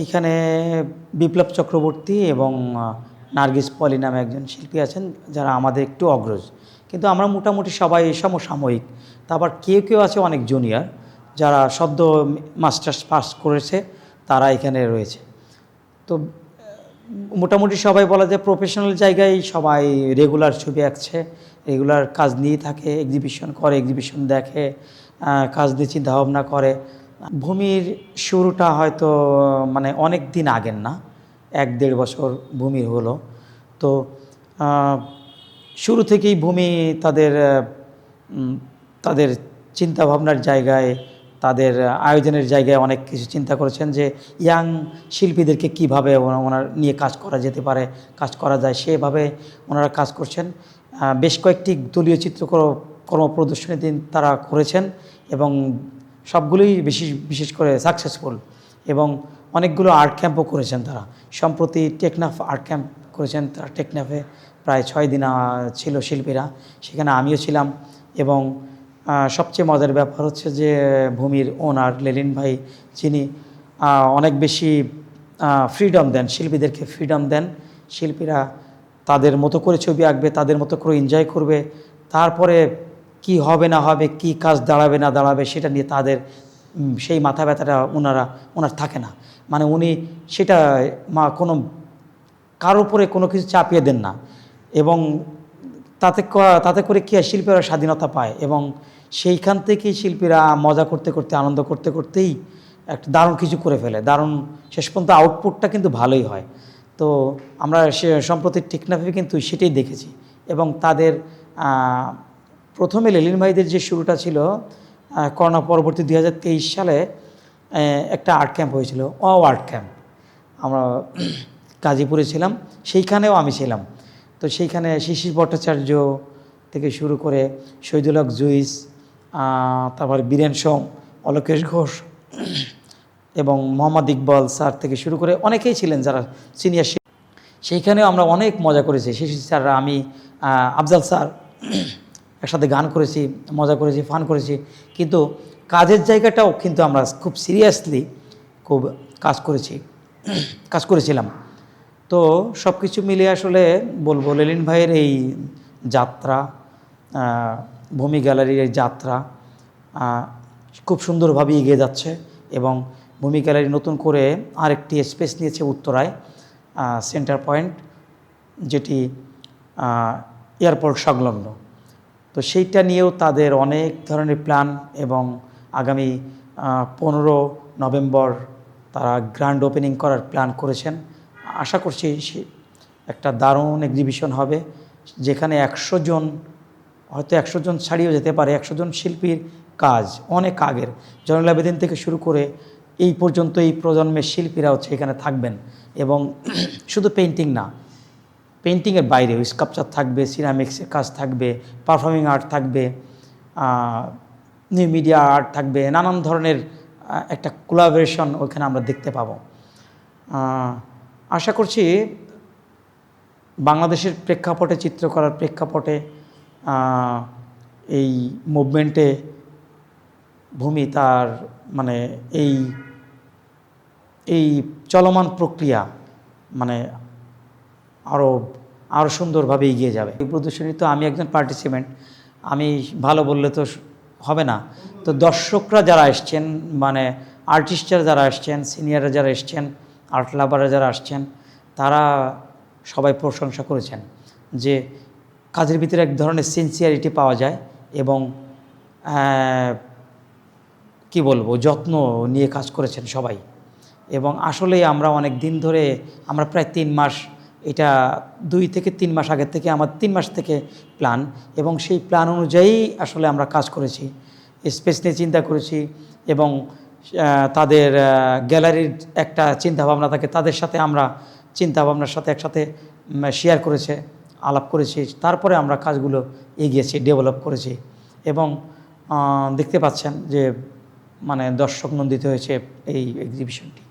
এইখানে বিপ্লব চক্রবর্তী এবং নার্গিস পলি নামে একজন শিল্পী আছেন, যারা আমাদের একটু অগ্রজ। কিন্তু আমরা মোটামুটি সবাই সমসাময়িক। তারপর কেউ কেউ আছে অনেক জুনিয়র যারা শব্দ মাস্টার্স পাস করেছে, তারা এখানে রয়েছে। তো, মোটামুটি সবাই বলা যায় প্রফেশনাল জায়গায় সবাই রেগুলার ছবি আঁকছে রেগুলার কাজ নিয়ে থাকে এক্সিবিশন করে এক্সিবিশন দেখে কাজ নিয়ে চিন্তা ভাবনা করে। ভূমির শুরুটা হয়তো মানে অনেক দিন আগের না, এক দেড় বছর ভূমির হলো। তো শুরু থেকেই ভূমি তাদের তাদের চিন্তা ভাবনার জায়গায়, তাদের আয়োজনের জায়গায় অনেক কিছু চিন্তা করেছেন যে, ইয়াং শিল্পীদেরকে কীভাবে ওনার নিয়ে কাজ করা যেতে পারে, কাজ করা যায় সেভাবে ওনারা কাজ করছেন। বেশ কয়েকটি দলীয় চিত্রকর কর্ম প্রদর্শনী দিন তারা করেছেন এবং সবগুলোই বেশি, বিশেষ করে সাকসেসফুল এবং অনেকগুলো আর্ট ক্যাম্পও করেছেন তারা। সম্প্রতি টেকনাফ আর্ট ক্যাম্প করেছেন, তারা টেকনাফে প্রায় ছয় দিন ছিল শিল্পীরা। সেখানে আমিও ছিলাম এবং সবচেয়ে মজার ব্যাপার হচ্ছে যে, ভূমির ওনার লেলিন ভাই, যিনি অনেক বেশি ফ্রিডম দেন, শিল্পীদেরকে ফ্রিডম দেন। শিল্পীরা তাদের মতো করে ছবি আঁকবে, তাদের মতো করে এনজয় করবে। তারপরে কি হবে না হবে, কি কাজ দাঁড়াবে না দাঁড়াবে, সেটা নিয়ে তাদের সেই মাথা ব্যথাটা ওনারা, ওনার থাকে না। মানে উনি সেটা, মা, কোনো, কার উপরে কোনো কিছু চাপিয়ে দেন না। এবং তাতে তাতে করে কি শিল্পীরা স্বাধীনতা পায় এবং সেইখান থেকেই শিল্পীরা মজা করতে করতে, আনন্দ করতে, করতেই একটা দারুণ কিছু করে ফেলে। দারুণ, শেষ পর্যন্ত আউটপুটটা কিন্তু ভালোই হয়। তো আমরা সে, সম্প্রতি টেকনাফে কিন্তু সেটাই দেখেছি এবং তাদের প্রথমে লেলিন ভাইদের যে শুরুটা ছিল করোনা পরবর্তী দু হাজার তেইশ সালে একটা আর্ট ক্যাম্প হয়েছিল, অ আর্ট ক্যাম্প। আমরা গাজীপুরে ছিলাম, সেইখানেও আমি ছিলাম। তো সেইখানে শিশির ভট্টাচার্য থেকে শুরু করে শহীদুল হক জুইস তারপর বীরেন সোম, অলোকেশ ঘোষ এবং মোহাম্মদ ইকবাল স্যার থেকে শুরু করে অনেকেই ছিলেন যারা সিনিয়র সেইখানেও আমরা অনেক মজা করেছি। শিশির স্যাররা, আমি আফজাল স্যার একসাথে গান করেছি, মজা করেছি ফান করেছি। কিন্তু কাজের জায়গাটাও কিন্তু আমরা খুব সিরিয়াসলি খুব কাজ করেছি, কাজ করেছিলাম। তো সব কিছু মিলে আসলে বলব লেলিন ভাইয়ের এই যাত্রা ভূমি গ্যালারির এই যাত্রা খুব সুন্দরভাবে এগিয়ে যাচ্ছে এবং ভূমি গ্যালারি নতুন করে আরেকটি স্পেস নিয়েছে উত্তরায় সেন্টার পয়েন্ট যেটি এয়ারপোর্ট সংলগ্ন। তো সেইটা নিয়েও তাদের অনেক ধরনের প্ল্যান এবং আগামী পনেরো নভেম্বর তারা গ্র্যান্ড ওপেনিং করার প্ল্যান করেছেন। আশা করছি একটা দারুণ এক্সিবিশন হবে, যেখানে একশো জন, হয়তো একশো জন ছাড়িয়েও যেতে পারে, একশো জন শিল্পীর কাজ অনেক আগের। জয়নুল আবেদিন থেকে শুরু করে এই পর্যন্ত এই প্রজন্মের শিল্পীরা হচ্ছে এখানে থাকবেন এবং শুধু পেন্টিং না পেন্টিংয়ের বাইরেও স্কাপচার থাকবে সিরামিক্সের কাজ থাকবে পারফর্মিং আর্ট থাকবে নিউ মিডিয়া আর্ট থাকবে, নানান ধরনের একটা কোলাবোরেশন ওইখানে আমরা দেখতে পাবো। আশা করছি বাংলাদেশের প্রেক্ষাপটে, চিত্রকলার প্রেক্ষাপটে এই মুভমেন্টে ভূমি তার মানে এই এই চলমান প্রক্রিয়া মানে আরও আরও সুন্দরভাবে এগিয়ে যাবে। এই প্রদর্শনী তো আমি একজন পার্টিসিপেন্ট আমি ভালো বললে তো হবে না। তো দর্শকরা যারা এসছেন মানে আর্টিস্টরা যারা আসছেন সিনিয়ররা যারা এসছেন আর্ট লাভাররা যারা আসছেন, তারা সবাই প্রশংসা করেছেন যে কাজের ভিতরে এক ধরনের সিনসিয়ারিটি পাওয়া যায় এবং কি বলব, যত্ন নিয়ে কাজ করেছেন সবাই। এবং আসলেই আমরা অনেক দিন ধরে, আমরা প্রায় তিন মাস এটা দুই থেকে তিন মাস আগের থেকে আমার তিন মাস থেকে প্ল্যান এবং সেই প্ল্যান অনুযায়ী আসলে আমরা কাজ করেছি। স্পেস নিয়ে চিন্তা করেছি এবং তাদের গ্যালারির একটা চিন্তাভাবনা থাকে, তাদের সাথে আমরা চিন্তাভাবনার সাথে একসাথে শেয়ার করেছে, আলাপ করেছি। তারপরে আমরা কাজগুলো এগিয়েছি ডেভেলপ করেছি এবং দেখতে পাচ্ছেন যে মানে দর্শক নন্দিত হয়েছে এই এক্সিবিশনটি